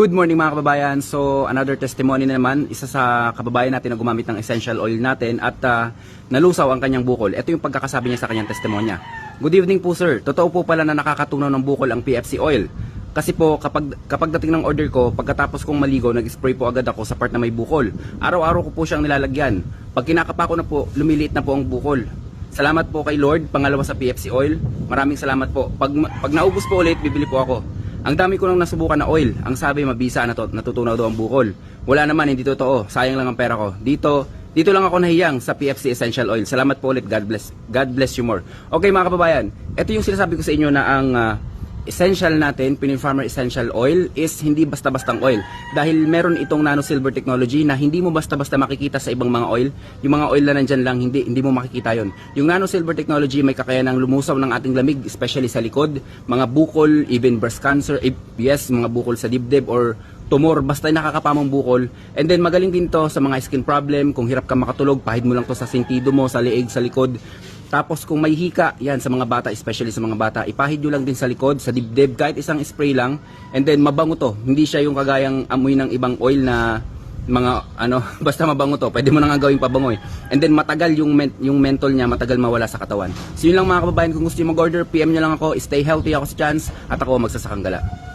Good morning mga kababayan. So another testimony na naman, isa sa kababayan natin na gumamit ng essential oil natin at ah, nalusaw ang kanyang bukol. Ito yung pagkakasabi niya sa kanyang testimonya. Good evening po sir. Totoo po pala na nakakatunaw ng bukol ang PFC oil. Kasi po kapag kapag dating ng order ko, pagkatapos kong maligo, nag-spray po agad ako sa part na may bukol. Araw-araw ko po siyang nilalagyan. Pag kinakapa ko na po, lumiliit na po ang bukol. Salamat po kay Lord, pangalawa sa PFC oil. Maraming salamat po. Pag pag naubos po ulit, bibili po ako. Ang dami ko nang nasubukan na oil. Ang sabi mabisa na to, natutunaw daw ang bukol. Wala naman, hindi totoo. Sayang lang ang pera ko. Dito, dito lang ako nahiyang sa PFC Essential Oil. Salamat po ulit. God bless. God bless you more. Okay mga kababayan, ito yung sinasabi ko sa inyo na ang ah, essential natin, Pinoy Farmer Essential Oil is hindi basta-bastang oil. Dahil meron itong nano silver technology na hindi mo basta-basta makikita sa ibang mga oil. Yung mga oil na nandyan lang, hindi, hindi mo makikita yon. Yung nano silver technology may kakayanang lumusaw ng ating lamig, especially sa likod, mga bukol, even breast cancer, eh, yes, mga bukol sa dibdib or tumor, basta nakakapamang bukol. And then magaling din to sa mga skin problem, kung hirap ka makatulog, pahid mo lang to sa sentido mo, sa leeg, sa likod. Tapos kung may hika, yan sa mga bata, especially sa mga bata, ipahid nyo lang din sa likod, sa dibdib, kahit isang spray lang. And then mabango to. Hindi siya yung kagayang amoy ng ibang oil na mga ano, basta mabango to. Pwede mo na nga gawing pabango eh. And then matagal yung men- yung menthol niya, matagal mawala sa katawan. So yun lang mga kababayan, kung gusto niyo mag-order, PM nyo lang ako. Stay healthy ako sa chance at ako magsasakang gala.